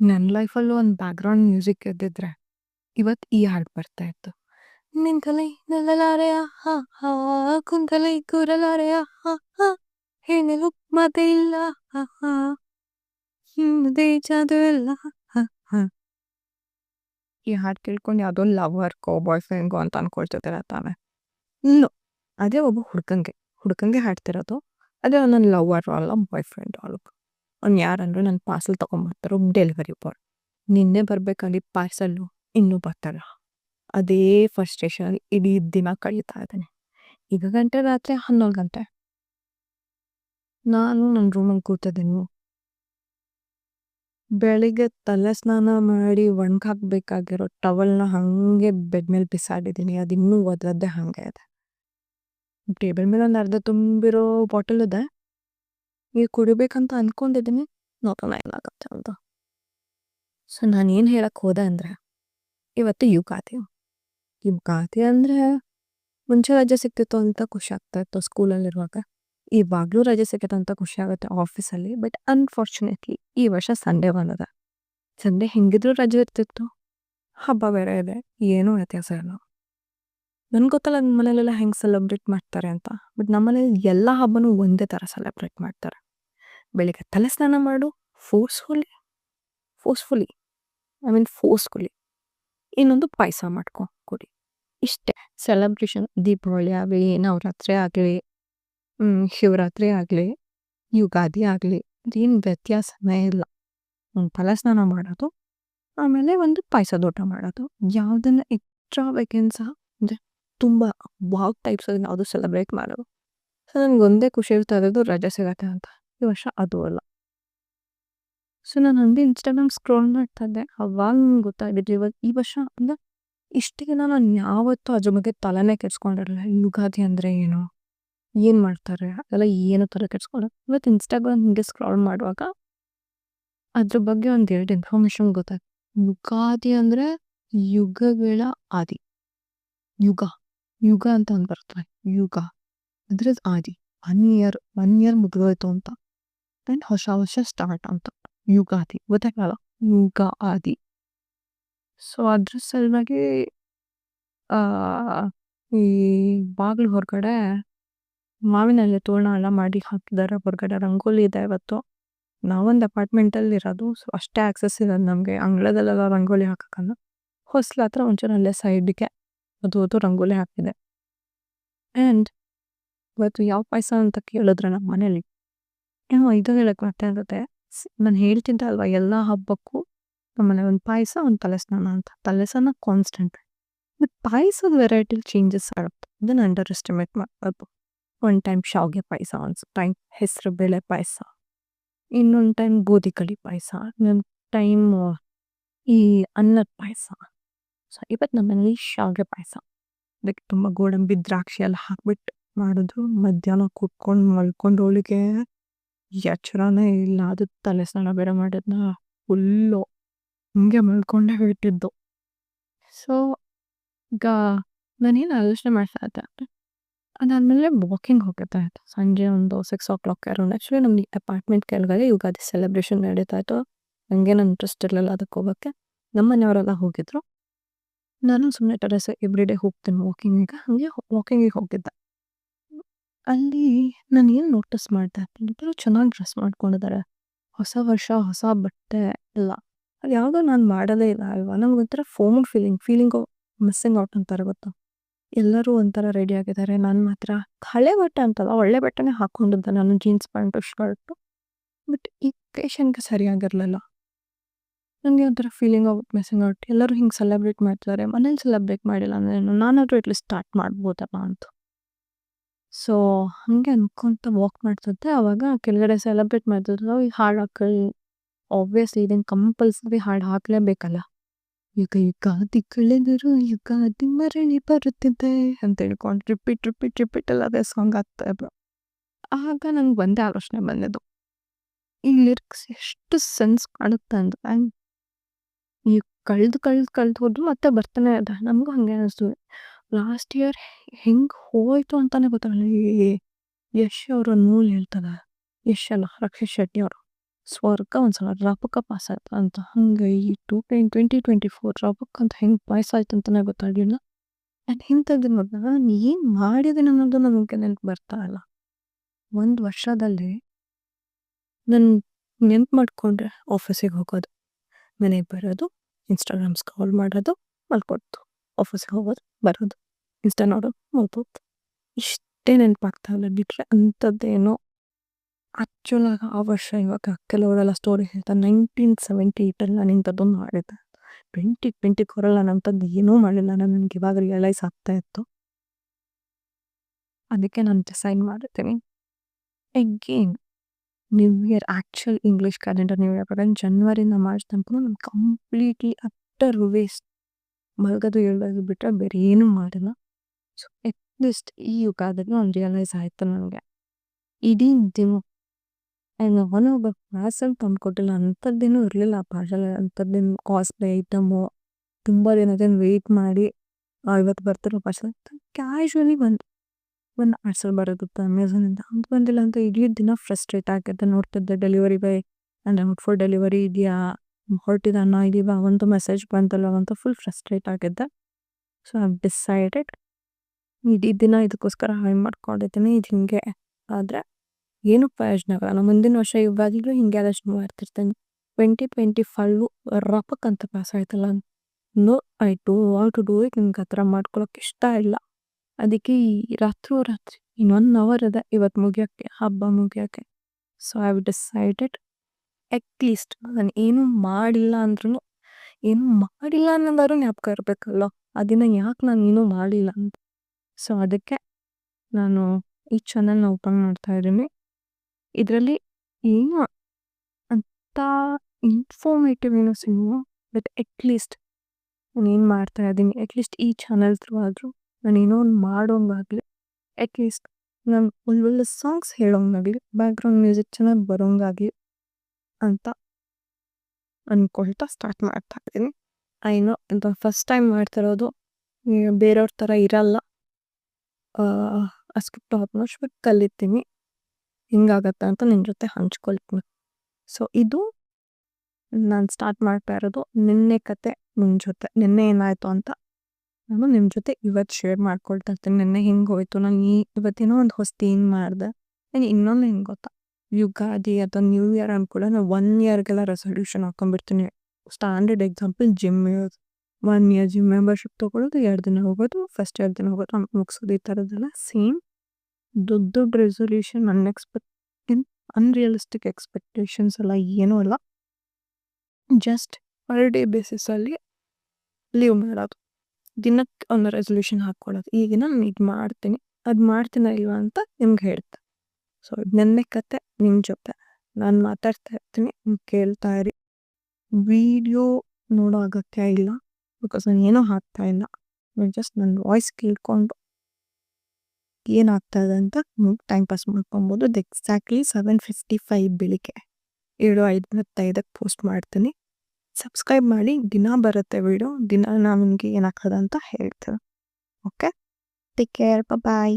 ನನ್ನ ಲೈಫಲ್ಲೂ ಒಂದು background music ಇದ್ದಿದ್ರೆ, ಇವತ್ತು ಈ ಹಾಡು ಬರ್ತಾ ಇತ್ತು. ನಿಂತಲೈ ನಲ್ಲಲಾರೆಯ ಆಹಾ ಹಾ ಕುಂತಲೇ ಕೂರಲಾರೆ ಆಹಾ ಹಾ ಹೇಳಲು ಮಾತೇ ಇಲ್ಲ ಆಹಾ ನಿಮ್ಮದೇ ಜಾದು ಎಲ್ಲ ಹಾ ಹಾ ಈ ಹಾಡು ಕೇಳ್ಕೊಂಡು ಯಾವುದೋ ಲವರ್‌ಗೋ, ಬಾಯ್ ಫ್ರೆಂಡ್‌ಗೋ ಅಂತ ಅನ್ಕೊಳ್ತಿದ್ದೀರ ತಾವೆ ಇನ್ನು ಅದೇ ಒಬ್ಬ ಹುಡ್ಕಂಗೆ ಹುಡ್ಕಂಗೆ ಹಾಡ್ತಿರೋದು. ಅದೇ ನನ್ನ ಲವರ್ ಅಲ್ಲ, ಬಾಯ್ ಫ್ರೆಂಡ್ ಅಲ್ಲ. ಅವ್ನು ಯಾರಂದ್ರೆ ನನ್ನ ಪಾರ್ಸೆಲ್ ತೊಗೊಂಬರ್ತಾರೋ ಡೆಲಿವರಿ ಬಾಯ್. ನಿನ್ನೆ ಬರಬೇಕಾಗಿ ಪಾರ್ಸೆಲ್ಲು ಇನ್ನೂ ಬರ್ತಾರ ಅದೇ ಫಸ್ಟೇಷನ್ ಇಡೀ ದಿನ ಕಳೀತಾ ಇದ್ದೀನಿ. ಈಗ ಗಂಟೆ ರಾತ್ರಿ 11 ಗಂಟೆ. ನಾನು ನನ್ನ ರೂಮಲ್ಲಿ ಕೂತಿದ್ದೀನಿ. ಬೆಳಿಗ್ಗೆ ತಲೆ ಸ್ನಾನ ಮಾಡಿ ಒಣಗಾಕ್ಬೇಕಾಗಿರೋ ಟವಲ್‌ನ ಹಾಗೆ ಬೆಡ್ ಮೇಲೆ ಬಿಸಾಡಿದ್ದೀನಿ. ಅದು ಇನ್ನೂ ಒದ್ರದ್ದೇ ಹಾಗೆ ಇದೆ. ಟೇಬಲ್ ಮೇಲೆ ಒಂದು ಅರ್ಧ ತುಂಬಿರೋ ಬಾಟಲ್ ಇದೆ. ನೀರು ಕುಡಿಬೇಕಂತ ಅನ್ಕೊಂಡಿದ್ದೀನಿ. ನೋಡೋಣ ಏನಾಗುತ್ತೆ ಅಂತ. ಸೊ ನಾನು ಏನು ಹೇಳಕ್ಕೆ ಹೋದೆ ಅಂದರೆ, ಇವತ್ತು ಯುಗಾದಿ. ಯುಗಾದಿ ಅಂದರೆ ಮುಂಚೆ ರಜೆ ಸಿಕ್ತಿತ್ತು ಅಂತ ಖುಷಿ ಆಗ್ತಾ ಇತ್ತು ಸ್ಕೂಲಲ್ಲಿರುವಾಗ. ಇವಾಗಲೂ ರಜೆ ಸಿಗುತ್ತೆ ಅಂತ ಖುಷಿ ಆಗುತ್ತೆ ಆಫೀಸಲ್ಲಿ. ಬಟ್ ಅನ್‌ಫಾರ್ಚುನೇಟ್‌ಲಿ ಈ ವರ್ಷ ಸಂಡೇ ಬಂದಿದೆ. ಸಂಡೇ ಹೆಂಗಿದ್ರೂ ರಜೆ ಇರ್ತಿತ್ತು. ಹಬ್ಬ ಬೇರೆ ಇದೆ. ಏನೂ ವ್ಯತ್ಯಾಸ ಇಲ್ಲ. ನನ್ಗೆ ಗೊತ್ತಲ್ಲ ನಮ್ಮ ಮನೇಲೆಲ್ಲ ಹೆಂಗೆ ಸೆಲೆಬ್ರೇಟ್ ಮಾಡ್ತಾರೆ ಅಂತ. ಬಟ್ ನಮ್ಮ ಮನೇಲಿ ಎಲ್ಲ ಹಬ್ಬನೂ ಒಂದೇ ಥರ ಸೆಲೆಬ್ರೇಟ್ ಮಾಡ್ತಾರೆ. ಬೆಳಿಗ್ಗೆ ತಲೆ ಸ್ನಾನ ಮಾಡು forcefully forcefully I mean forcefully ಇನ್ನೊಂದು ಪಾಯಸ ಮಾಡ್ಕೊ ಕೊಡಿ ಇಷ್ಟೇ ಸೆಲೆಬ್ರೇಷನ್. ದೀಪಾವಳಿ ಆಗಲಿ, ನವರಾತ್ರಿ ಆಗಲಿ, ಶಿವರಾತ್ರಿ ಆಗಲಿ, ಯುಗಾದಿ ಆಗಲಿ ಅದೇನು ವ್ಯತ್ಯಾಸನೇ ಇಲ್ಲ. ಒಂದು ತಲೆ ಸ್ನಾನ ಮಾಡೋದು, ಆಮೇಲೆ ಒಂದು ಪಾಯಸ ದೋಟ ಮಾಡೋದು. ಯಾವುದನ್ನ ಸಹ ಅಂದರೆ ತುಂಬ ವಾಕ್ ಟೈಪ್ಸ್ ಅದನ್ನ ಯಾವುದು ಸೆಲೆಬ್ರೇಟ್ ಮಾಡೋದು. ಸೊ ನನಗೆ ಒಂದೇ ಖುಷಿ ಇರ್ತಾ ಇರೋದು ರಜೆ ಸಿಗತ್ತೆ ಅಂತ. ಈ ವರ್ಷ ಅದು ಅಲ್ಲ ಸೊ ನಾನು ಹಂಗೆ ಇನ್‌ಸ್ಟಾಗ್ರಾಮ್ ಸ್ಕ್ರೋಲ್ ಮಾಡ್ತಾ ಇದ್ದೆ. ಅವಾಗ ನನಗೆ ಗೊತ್ತಾಗಿದ್ದು ಇವಾಗ ಈ ವರ್ಷ ಅಂದರೆ ಇಷ್ಟಿಗೆ ನಾನು ಯಾವತ್ತೂ ಅದ್ರ ಬಗ್ಗೆ ತಲೆನೇ ಕೆಡ್ಸ್ಕೊಂಡಿರಲಿಲ್ಲ. ಯುಗಾದಿ ಅಂದರೆ ಏನು? ಏನು ಮಾಡ್ತಾರೆ? ಅದೆಲ್ಲ ಏನು ತಲೆ ಕೆಡ್ಸ್ಕೊಂಡು ಇವತ್ತು ಇನ್‌ಸ್ಟಾಗ್ರಾಮ್ ಹಿಂಗೆ ಸ್ಕ್ರಾಲ್ ಮಾಡುವಾಗ ಅದ್ರ ಬಗ್ಗೆ ಒಂದು ಎರಡು ಇನ್ಫಾರ್ಮೇಷನ್ ಗೊತ್ತಾಯ್ತು. ಯುಗಾದಿ ಅಂದರೆ ಯುಗಗಳ ಆದಿ. ಯುಗ. ಯುಗ ಅಂತ ಒಂದು ಬರ್ತದೆ. ಯುಗ. ಅದ್ರದ್ದು ಆದಿ. ಒನ್ ಇಯರ್ ಒನ್ ಇಯರ್ ಮುಗಿದೋಯ್ತು ಅಂತ. ಆ್ಯಂಡ್ ಹೊಸ ವರ್ಷ ಸ್ಟಾರ್ಟ್ ಅಂತ. ಯುಗಾದಿ. ಗೊತ್ತಾಗಲ್ಲ ಯುಗ ಆದಿ. ಸೊ ಅದ್ರ ಸಲುವಾಗಿ ಈ ಬಾಗಿಲು ಹೊರಗಡೆ ಮಾವಿನಲ್ಲಿ ತೋರಣ ಎಲ್ಲ ಮಾಡಿ ಹಾಕಿದ್ದಾರೆ. ಹೊರಗಡೆ ರಂಗೋಲಿ ಇದೆ ಇವತ್ತು. ನಾವೊಂದು ಅಪಾರ್ಟ್ಮೆಂಟಲ್ಲಿ ಇರೋದು. ಸೊ ಅಷ್ಟೇ ಆಕ್ಸೆಸ್ ಇರೋದು ನಮಗೆ. ಅಂಗಳದಲ್ಲೆಲ್ಲ ರಂಗೋಲಿ ಹಾಕಕ್ಕಲ್ಲ. ಹೊಸ್ಲ ಹತ್ರ ಒಂಚೂರು ಅಲ್ಲೇ ಸೈಡ್‌ಗೆ ಅದು ಅದು ರಂಗೋಲಿ ಹಾಕಿದೆ. ಆ್ಯಂಡ್ ಇವತ್ತು ಯಾವ ಪಾಯಸ ಅಂತ ಕೇಳಿದ್ರೆ ನಮ್ಮ ಮನೇಲಿ ಏನೋ ಇದು ಹೇಳಕ್ ಮತ್ತೆ ಇರುತ್ತೆ. ನಾನು ಹೇಳ್ತಿದ್ದೆ ಅಲ್ವಾ ಎಲ್ಲ ಹಬ್ಬಕ್ಕೂ ನಮ್ಮನೆ ಒಂದು ಪಾಯಸ, ಒಂದು ತಲೆ ಸ್ನಾನ ಅಂತ. ತಲೆ ಸ್ನಾನ ಕಾನ್ಸ್ಟೆಂಟ್. ಬಟ್ ಪಾಯಸದ ವೆರೈಟಿಲಿ ಚೇಂಜಸ್ ಆಗುತ್ತೆ. ಅದನ್ನ ಅಂಡರ್ ಎಸ್ಟಿಮೇಟ್ ಮಾಡ್ಬೋದು ಒಂದು ಟೈಮ್ ಶಾವಿಗೆ ಪಾಯಸ, ಒಂದು ಟೈಮ್ ಹೆಸರು ಬೇಳೆ ಪಾಯಸ, ಇನ್ನೊಂದು ಟೈಮ್ ಗೋಧಿ ಕಳಿ ಪಾಯಸ, ಇನ್ನೊಂದು ಟೈಮ್ ಈ ಅನ್ನದ ಪಾಯಸ. ಸೊ ಇವತ್ತು ನಮ್ಮ ಮನೇಲಿ ಶಾವಿಗೆ ಪಾಯಸ. ಅದಕ್ಕೆ ತುಂಬ ಗೋಡಂಬಿ, ದ್ರಾಕ್ಷಿ ಎಲ್ಲ ಹಾಕ್ಬಿಟ್ಟು ಮಾಡಿದ್ರು. ಮಧ್ಯಾಹ್ನ ಕೂತ್ಕೊಂಡು ಮಲ್ಕೊಂಡೋಳಿಗೆ ಎಚ್ಚರನೇ ಇಲ್ಲ. ಅದು ತಲೆ ಸ್ನಾನ ಬೇರೆ ಮಾಡಿದ್ನ, ಫುಲ್ಲು ಹಿಂಗೆ ಮಲ್ಕೊಂಡೇ ಬಿಟ್ಟಿದ್ದು. ಸೊ ಈಗ ನಾನೇನು ಆಲೋಚನೆ ಮಾಡ್ತಾ ಇದ್ದೆ ಅದಾದಮೇಲೆ ವಾಕಿಂಗ್ ಹೋಗಿದ್ದೆ ಸಂಜೆ ಒಂದು six o'clock around. Actually ನಮ್ಮ ಅಪಾರ್ಟ್ಮೆಂಟ್ ಕೆಳಗಡೆ ಯುಗಾದಿ ಸೆಲೆಬ್ರೇಷನ್ ನಡೀತಾ ಇತ್ತು. ನನಗೇನು ಇಂಟ್ರೆಸ್ಟ್ ಇರಲಿಲ್ಲ ಅದಕ್ಕೆ ಹೋಗೋಕ್ಕೆ. ನಮ್ಮ ಮನೆಯವರೆಲ್ಲ ಹೋಗಿದ್ರು. ನಾನು ಸುಮ್ಮನೆ ಟೆರೆಸ್ ಎವ್ರಿ ಡೇ ಹೋಗ್ತೀನಿ ವಾಕಿಂಗಿಗೆ. ಹಾಗೆ ವಾಕಿಂಗಿಗೆ ಹೋಗಿದ್ದೆ. ಅಲ್ಲಿ ನಾನು ಏನು ನೋಟಿಸ್ ಮಾಡಿದೆ ಎಲ್ಲರೂ ಚೆನ್ನಾಗಿ ಡ್ರೆಸ್ ಮಾಡ್ಕೊಂಡಿದ್ದಾರೆ. ಹೊಸ ವರ್ಷ ಹೊಸ ಬಟ್ಟೆ ಎಲ್ಲ. ಅದು ಯಾವುದೋ ನಾನು ಮಾಡೋದೇ ಇಲ್ಲ ಅಲ್ವಾ? ನಮ್ಗೆ FOMO feeling feeling missing out ಅಂತಾರೆ ಗೊತ್ತಾ? ಎಲ್ಲರೂ ಒಂಥರ ರೆಡಿ ಆಗಿದ್ದಾರೆ. ನಾನು ಮಾತ್ರ ಹಳೆ ಬಟ್ಟೆ ಅಂತಲ್ಲ ಒಳ್ಳೆ ಬಟ್ಟೆನೇ ಹಾಕ್ಕೊಂಡಿದ್ದೆ ನಾನು ಜೀನ್ಸ್ ಪ್ಯಾಂಟು, ಶರ್ಟು. ಬಟ್ ಈ ಅಕೇಷನ್‌ಗೆ ಸರಿಯಾಗಿರಲಿಲ್ಲ. ನನಗೆ ಒಂಥರ ಫೀಲಿಂಗ್ ಆಗುತ್ತೆ ಮಿಸ್ಸಿಂಗ್ ಔಟ್. ಎಲ್ಲರೂ ಹಿಂಗೆ ಸೆಲೆಬ್ರೇಟ್ ಮಾಡ್ತಿದ್ದಾರೆ. ಮನೇಲಿ ಸೆಲೆಬ್ರೇಟ್ ಮಾಡಿಲ್ಲ ಅಂದರೆ ನಾನಾದರೂ ಅಟ್‌ಲೀಸ್ಟ್ ಸ್ಟಾರ್ಟ್ ಮಾಡ್ಬೋದಪ್ಪ ಅಂತ. ಸೊ ಹಾಗೆ ಅನ್ಕೊಂತ ವಾಕ್ ಮಾಡ್ತಿದ್ದೆ. ಅವಾಗ ಕೆಳಗಡೆ ಸೆಲೆಬ್ರೇಟ್ ಮಾಡ್ತಿದ್ರು. ಈ ಹಾಡು ಹಾಕಲ್ ಆಬ್ವಿಯಸ್ಲಿ ಇದನ್ನು ಕಂಪಲ್ಸರಿ ಹಾಡು ಹಾಕಲೇಬೇಕಲ್ಲ. ಯುಗ ಯುಗಾದಿ ಕಳೆದರೂ ಯುಗಾದಿ ಮರಳಿ ಬರುತ್ತಿದೆ ಅಂತ ಹೇಳ್ಕೊಂಡು ರಿಪೀಟ್ ರಿಪೀಟ್ ರಿಪೀಟ್ ಎಲ್ಲ ಅದೇ ಸಾಂಗ್ ಆಗ್ತಾ ಇದ್ರು. ಆಗ ನಂಗೆ ಒಂದೇ ಆಲೋಚನೆ ಬಂದಿದ್ದು. ಈ ಲಿರಿಕ್ಸ್ ಎಷ್ಟು ಸೆನ್ಸ್ ಕಾಣುತ್ತೆ ಅಂದ್ರೆ ಈ ಕಳ್ದು ಕಳ್ದು ಕಳ್ದು ಹೋದ್ರು ಮತ್ತೆ ಬರ್ತಾನೆ ಇದೆ. ನಮಗೂ ಹಾಗೆ ಅನಿಸ್ತು. ಲಾಸ್ಟ್ ಇಯರ್ ಹೆಂಗೆ ಹೋಯ್ತು ಅಂತಾನೆ ಗೊತ್ತಾಗಲ್ಲ. ಯಶ್ ಅವರು ನೂಲ್ ಹೇಳ್ತದ. ಯಶ್ ಅಲ್ಲ ರಕ್ಷಿತ್ ಶೆಟ್ಟಿ ಅವರು. ಸ್ವರ್ಗ ಒಂದ್ಸಲ ರಪಕ ಪಾಸ್ ಆಯ್ತು ಅಂತ ಹಂಗೆ ಈ ಟೂ ಟೈನ್ ಟ್ವೆಂಟಿ ಟ್ವೆಂಟಿ ಫೋರ್ ರಬಕ್ ಅಂತ ಹೆಂಗೆ ಪಾಸ್ ಆಯ್ತು ಅಂತಲೇ ಗೊತ್ತಾಗಲಿಲ್ಲ ನಾನು ಇಂಥದ್ದು ನೋಡಿದಾಗ ನಾನು ಏನು ಮಾಡಿದ್ದೀನಿ ಅನ್ನೋದು ನನಗೆ ನೆನಪು ಬರ್ತಾ ಇಲ್ಲ ಒಂದು ವರ್ಷದಲ್ಲಿ ನಾನು ನೆನ್ಪು ಮಾಡಿಕೊಂಡ್ರೆ ಆಫೀಸಿಗೆ ಹೋಗೋದು ಮನೆಗೆ ಬರೋದು ಇನ್ಸ್ಟಾಗ್ರಾಮ್ ಸ್ಕ್ರಾಲ್ ಮಾಡೋದು ಮಲ್ಕೊಡ್ತು ಆಫೀಸಿಗೆ ಹೋಗೋದು, ಬರೋದು ಇನ್ಸ್ಟಾ ನೋಡೋದು ಮಲ್ಕೋದು ಇಷ್ಟೇ ನೆನಪಾಗ್ತಾ ಇಲ್ಲ ಬಿಟ್ಟರೆ ಅಂಥದ್ದೇನೋ ಆ್ಯಕ್ಚುಲಾಗಿ ಆ ವರ್ಷ ಇವಾಗ ಕೆಲವರೆಲ್ಲ ಸ್ಟೋರಿ ಹೇಳ್ತಾರೆ ನೈನ್ಟೀನ್ ಸೆವೆಂಟಿ ಏಯ್ಟಲ್ಲಿ ನಾನು ಇಂಥದ್ದೊಂದು ಮಾಡಿದ್ದೆ. ಟ್ವೆಂಟಿ ಟ್ವೆಂಟಿ ಫೋರಲ್ಲಿ ನಾನು ಅಂಥದ್ದು ಏನೂ ಮಾಡಿಲ್ಲ ನನಗೆ ಇವಾಗ ರಿಯಲೈಸ್ ಆಗ್ತಾ ಇತ್ತು. ಅದಕ್ಕೆ ನಾನು ಡಿಸೈಡ್ ಮಾಡಿರ್ತೀನಿ again new year actual English calendar new year ಪ್ರಕಾರ ಜನ್ವರಿಯಿಂದ ಮಾರ್ಚ್ ತನಕ ನಾನು ಕಂಪ್ಲೀಟ್ಲಿ ಅಟ್ಟರ್ ವೇಸ್ಟ್ ಮಲಗೋದು ಹೇಳೋದು ಬಿಟ್ಟರೆ ಬೇರೆ ಏನೂ ಮಾಡಿಲ್ಲ. ಸೊ ಅಟ್ಲೀಸ್ಟ್ ಈ ಯುಗಾದಲ್ಲಿ ಒಂದು ರಿಯಲೈಸ್ ಆಯಿತು ನನಗೆ. ಇಡೀ ದಿನ ಆ್ಯಂಡ್ ಅವನು ಒಬ್ಬ ಕ್ಲಾಸಲ್ಲಿ ತಂದುಕೊಟ್ಟಿಲ್ಲ. ಅಂಥದ್ದೇನೂ ಇರಲಿಲ್ಲ. ಪಾಠದಲ್ಲಿ ಅಂಥದ್ದೇನು ಕಾಸ್ಟ್ಲಿ ಐಟಮು ತುಂಬ ದಿನದಿಂದ ವೆಯ್ಟ್ ಮಾಡಿ. ಇವತ್ತು ಬರ್ತಿರೋ ಪಾರ್ಸಲ್ ಕ್ಯಾಶುವಲಿ ಬಂದು ಒಂದು ಪಾರ್ಸಲ್ ಬರೋದಿತ್ತು ಅಮೆಝಾನಿಂದ ಅಂತ ಬಂದಿಲ್ಲ ಅಂತ ಇಡೀ ದಿನ ಫ್ರಸ್ಟ್ರೇಟ್ ಆಗಿದ್ದೆ. ನೋಡ್ತಿದ್ದೆ ಡೆಲಿವರಿ ಬಾಯ್ ಅಂದರೆ ಫುಡ್ ಡೆಲಿವರಿ ಇದೆಯಾ? ಹೊರಟಿದಾನ ಇದೀವ ಅವಂತೂ ಮೆಸೇಜ್ ಬಂತಲ್ಲ, ಅಂತ ಫುಲ್ ಫ್ರಸ್ಟ್ರೇಟ್ ಆಗಿದ್ದೆ. ಸೊ ಐ ಡಿಸೈಡೆಡ್ ಇಡೀ ದಿನ ಇದಕ್ಕೋಸ್ಕರ ಹಾಳು ಮಾಡ್ಕೊಂಡಿದ್ದೀನಿ. ಇದು ಹಿಂಗೆ ಆದರೆ ಏನು ಪ್ರಯೋಜನ ಆಗಲ್ಲ ನಾನು ಮುಂದಿನ ವರ್ಷ ಇವಾಗಲೂ ಹಿಂಗೆ ಆದಷ್ಟು ಮಾಡ್ತಿರ್ತೇನೆ ಟ್ವೆಂಟಿ ಟ್ವೆಂಟಿ ಫೈವು ರಪಕ್ ಅಂತ ಪಾಸ್ ಆಯ್ತಲ್ಲ no I to what to do it ನಿಮ್ಗೆ ಆ ಥರ ಮಾಡ್ಕೊಳಕ್ಕೆ ಇಷ್ಟ ಇಲ್ಲ. ಅದಕ್ಕೆ ಈ ರಾತ್ರಿ ರಾತ್ರಿ ಇನ್ನೊಂದು ಅವರ್ ಅದ ಇವತ್ತು ಮುಗಿಯೋಕ್ಕೆ, ಹಬ್ಬ ಮುಗಿಯೋಕ್ಕೆ. So I decided at least ನಾನು ಏನು ಮಾಡಿಲ್ಲ ಅಂದ್ರೂ ಏನು ಮಾಡಿಲ್ಲ ಅನ್ನೋದಾದ್ರು ಜ್ಞಾಪಕ ಇರಬೇಕಲ್ಲ ಅದನ್ನು ದಿನ ಯಾಕೆ ನಾನು ಏನೂ ಮಾಡಿಲ್ಲ ಅಂತ? ಸೊ ಅದಕ್ಕೆ ನಾನು ಈ ಚಾನಲ್ನ ಓಪನ್ ಮಾಡ್ತಾ ಇದ್ದೀನಿ. ಇದರಲ್ಲಿ ಏನು ಅಂತ ಇನ್ಫಾರ್ಮೇಟಿವ್ ಏನೋ ಸಿಗುವ ಬಟ್ ಅಟ್ಲೀಸ್ಟ್ ನಾನು ಏನು ಮಾಡ್ತಾ ಇದ್ದೀನಿ ಅಟ್ಲೀಸ್ಟ್ ಈ ಚಾನಲ್ ಥ್ರೂ ಆದರೂ ನಾನು ಏನೋ ಒಂದು ಮಾಡೋಂಗಾಗಲಿ. ಅಟ್ಲೀಸ್ಟ್ ನಾನು ಒಳ್ಳೊಳ್ಳೆ ಸಾಂಗ್ಸ್ ಹೇಳೋಂಗಾಗಲಿ ಬ್ಯಾಕ್ಗ್ರೌಂಡ್ ಮ್ಯೂಸಿಕ್ ಚೆನ್ನಾಗಿ ಬರೋಂಗಾಗಲಿ. ಅಂತ ಅಂದ್ಕೊಳ್ತಾ ಸ್ಟಾರ್ಟ್ ಮಾಡ್ತಾ ಇದ್ದೀನಿ ಐನೋ ಇದು ಫಸ್ಟ್ ಟೈಮ್ ಮಾಡ್ತಿರೋದು ಬೇರೆಯವ್ರ ಥರ ಇರಲ್ಲ ಸ್ಕಿಪ್ ಆಲ್ಮೋಸ್ಟ್ ಬಿಟ್ಟು ಕಲಿತೀನಿ ಹಿಂಗಾಗತ್ತೆ ಅಂತ ನಿನ್ನ ಜೊತೆ ಹಂಚ್ಕೊಳ್ತೀನಿ ಸೊ ಇದು ನಾನು ಸ್ಟಾರ್ಟ್ ಮಾಡ್ತಾ ಇರೋದು ನಿನ್ನೆ ಕತೆ ನಿಮ್ಮ ಜೊತೆ ನಿನ್ನೆ ಏನಾಯಿತು ಅಂತ ನಾನು ನಿಮ್ಮ ಜೊತೆ ಇವತ್ತು ಶೇರ್ ಮಾಡ್ಕೊಳ್ತಾ ಇರ್ತೀನಿ ನಿನ್ನೆ ಹಿಂಗೆ ಹೋಯ್ತು ನಾನು ಈ ಇವತ್ತೇನೋ ಒಂದು ಹೊಸ್ತು ಏನು ಮಾಡಿದೆ ನನಗೆ ಇನ್ನೊಂದು ಹಿಂಗೆ ಗೊತ್ತಾ ಯುಗಾದಿ ಅಥವಾ ನ್ಯೂ ಇಯರ್ ಅನ್ಕೂಡ ನಾನು ಒನ್ ಇಯರ್ಗೆಲ್ಲ ರೆಸೊಲ್ಯೂಷನ್ ಹಾಕೊಂಡ್ಬಿಡ್ತೀನಿ. ಸ್ಟ್ಯಾಂಡರ್ಡ್ ಎಕ್ಸಾಂಪಲ್ ಜಿಮ್ ಇರೋದು. ಒನ್ ಇಯರ್ ಜಿಮ್ ಮೆಂಬರ್ಶಿಪ್ ತೊಗೊಳೋದು ಎರಡು ದಿನ ಹೋಗೋದು ಫಸ್ಟ್ ಎರಡು ದಿನ ಹೋಗೋದು ಮುಗಿಸೋದು ಈ ಥರದ್ದೆಲ್ಲ ಸೇಮ್ ದೊಡ್ಡ ದೊಡ್ಡ resolution unexpect in unrealistic expectations ಎಲ್ಲ ಏನೂ ಅಲ್ಲ ಜಸ್ಟ್ ಪರ್ ಡೇ ಬೇಸಿಸಲ್ಲಿ ಲೀವ್ ಮಾಡೋದು. ದಿನಕ್ಕೆ ಒಂದು ರೆಸೊಲ್ಯೂಷನ್ ಹಾಕ್ಕೊಳ್ಳೋದು. ಈಗಿನ ನಾನು ಇದು ಮಾಡ್ತೀನಿ. ಅದು ಮಾಡ್ತೀನ ಇಲ್ವಾ ಅಂತ ನಿಮ್ಗೆ ಹೇಳ್ತೆ. ಸೊ ನೆನ್ನೆ ಕತೆ ನಿಮ್ಮ ಜೊತೆ ನಾನು ಮಾತಾಡ್ತಾ ಇರ್ತೀನಿ ಕೇಳ್ತಾ ಇರಿ ವಿಡಿಯೋ ನೋಡೋ ಅಗತ್ಯ ಇಲ್ಲ ಬಿಕಾಸ್ ನಾನು ಏನೂ ಹಾಕ್ತಾ ಇಲ್ಲ ಜಸ್ಟ್ ನನ್ನ ವಾಯ್ಸ್ ಕೇಳ್ಕೊಂಡು ಏನಾಗ್ತಾ ಇದೆ ಅಂತ ಟೈಮ್ ಪಾಸ್ ಮಾಡ್ಕೊಬೋದು ಅದು ಎಕ್ಸಾಕ್ಟ್ಲಿ ಸೆವೆನ್ ಫಿಫ್ಟಿ ಫೈವ್ ಬೆಳಿಗ್ಗೆ. ಏಳು ಐದತ್ತೈದಕ್ಕೆ ಪೋಸ್ಟ್ ಮಾಡ್ತೀನಿ. ಸಬ್ಸ್ಕ್ರೈಬ್ ಮಾಡಿ, ದಿನ ಬರುತ್ತೆ ವಿಡಿಯೋ ದಿನ ನಾನು ನಿಮಗೆ ಏನಾಗ್ತದೆ ಅಂತ ಹೇಳ್ತೇವೆ. Okay take care bye